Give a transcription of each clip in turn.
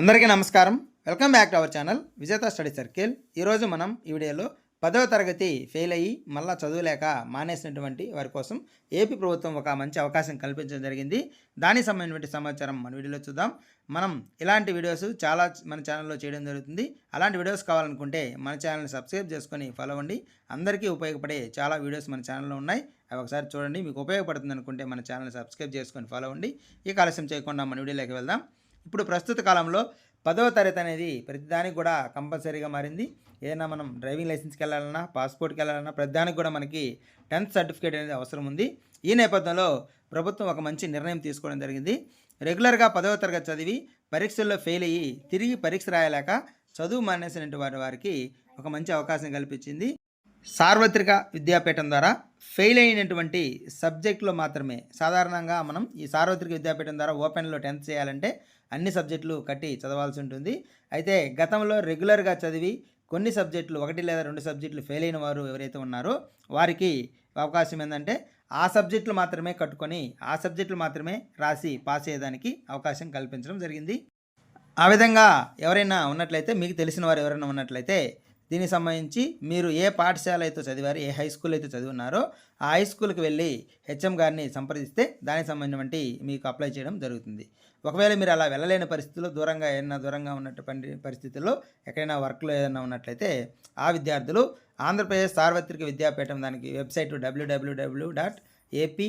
అందరికీ నమస్కారం. Welcome back to our channel Vijetha study circle. ఈరోజు మనం ఈ వీడియోలో పదవ తరగతి ఫెయిల్ అయ్యి మళ్ళా చదువులేక మానేసినటువంటి వారి కోసం ఏపీ ప్రభుత్వం ఒక మంచి అవకాశం కల్పించడం జరిగింది. దానికి సంబంధించినటువంటి సమాచారం మన వీడియోలో చూద్దాం. మనం ఇలాంటి వీడియోస్ చాలా మన ఛానల్లో చేయడం జరుగుతుంది. అలాంటి వీడియోస్ కావాలనుకుంటే మన ఛానల్ని సబ్స్క్రైబ్ చేసుకొని ఫాలో అవ్వండి. అందరికీ ఉపయోగపడే చాలా వీడియోస్ మన ఛానల్లో ఉన్నాయి. అవి ఒకసారి చూడండి. మీకు ఉపయోగపడుతుంది అనుకుంటే మన ఛానల్ని సబ్స్క్రైబ్ చేసుకొని ఫాలో అవ్వండి. ఈ ఆలస్యం చేయకుండా మన వీడియోలోకి వెళ్దాం. ఇప్పుడు ప్రస్తుత కాలంలో పదవ తరగతి అనేది ప్రతిదానికి కూడా కంపల్సరీగా మారింది. ఏదైనా మనం డ్రైవింగ్ లైసెన్స్కి వెళ్ళాలన్నా పాస్పోర్ట్కి వెళ్ళాలన్నా ప్రతిదానికి కూడా మనకి టెన్త్ సర్టిఫికేట్ అనేది అవసరం ఉంది. ఈ నేపథ్యంలో ప్రభుత్వం ఒక మంచి నిర్ణయం తీసుకోవడం జరిగింది. రెగ్యులర్గా పదవ తరగతి చదివి పరీక్షల్లో ఫెయిల్ అయ్యి తిరిగి పరీక్ష రాయలేక చదువు మానేసినటువంటి వారి వారికి ఒక మంచి అవకాశం కల్పించింది. సార్వత్రిక విద్యాపీఠం ద్వారా ఫెయిల్ అయినటువంటి సబ్జెక్టులో మాత్రమే సాధారణంగా మనం ఈ సార్వత్రిక విద్యాపీఠం ద్వారా ఓపెన్లో టెన్త్ చేయాలంటే అన్ని సబ్జెక్టులు కట్టి చదవాల్సి ఉంటుంది. అయితే గతంలో రెగ్యులర్గా చదివి కొన్ని సబ్జెక్టులు ఒకటి లేదా రెండు సబ్జెక్టులు ఫెయిల్ అయిన వారు ఎవరైతే ఉన్నారో వారికి అవకాశం ఏంటంటే ఆ సబ్జెక్టులు మాత్రమే కట్టుకొని ఆ సబ్జెక్టులు మాత్రమే రాసి పాస్ అయ్యేదానికి అవకాశం కల్పించడం జరిగింది. ఆ విధంగా ఎవరైనా ఉన్నట్లయితే మీకు తెలిసిన వారు ఎవరైనా ఉన్నట్లయితే దీనికి సంబంధించి మీరు ఏ పాఠశాల అయితే చదివారు ఏ హై స్కూల్ అయితే చదివినారో ఆ హై స్కూల్కి వెళ్ళి హెచ్ఎం గారిని సంప్రదిస్తే దానికి సంబంధించినటువంటి మీకు అప్లై చేయడం జరుగుతుంది. ఒకవేళ మీరు అలా వెళ్ళలేని పరిస్థితుల్లో దూరంగా ఏదైనా దూరంగా ఉన్నటువంటి పరిస్థితుల్లో ఎక్కడైనా వర్క్లో ఏదైనా ఉన్నట్లయితే ఆ విద్యార్థులు ఆంధ్రప్రదేశ్ సార్వత్రిక విద్యాపీఠం దానికి website WWW dot AP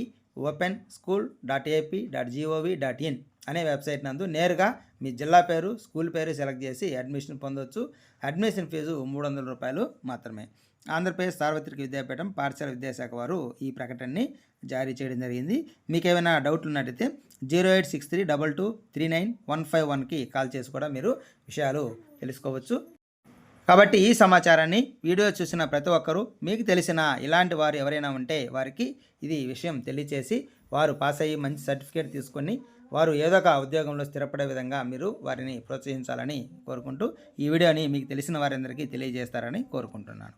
open school dot AP dot GOV dot in అనే వెబ్సైట్ నందు నేరుగా మీ జిల్లా పేరు స్కూల్ పేరు సెలెక్ట్ చేసి అడ్మిషన్ పొందవచ్చు అడ్మిషన్ ఫీజు మూడు వందల రూపాయలు మాత్రమే. ఆంధ్రప్రదేశ్ సార్వత్రిక విద్యాపీఠం పాఠశాల విద్యాశాఖ వారు ఈ ప్రకటనని జారీ చేయడం జరిగింది. మీకు ఏమైనా డౌట్లు ఉన్నట్టయితే zero eight six three double two three nine one five వన్కి కాల్ చేసి కూడా మీరు విషయాలు తెలుసుకోవచ్చు. కాబట్టి ఈ సమాచారాన్ని వీడియో చూసిన ప్రతి ఒక్కరూ మీకు తెలిసిన ఇలాంటి వారు ఎవరైనా ఉంటే వారికి ఇది విషయం తెలియచేసి వారు పాస్ అయ్యి మంచి సర్టిఫికేట్ తీసుకొని వారు ఏదో ఒక ఉద్యోగంలో స్థిరపడే విధంగా మీరు వారిని ప్రోత్సహించాలని కోరుకుంటూ ఈ వీడియోని మీకు తెలిసిన వారందరికీ తెలియజేస్తారని కోరుకుంటున్నాను.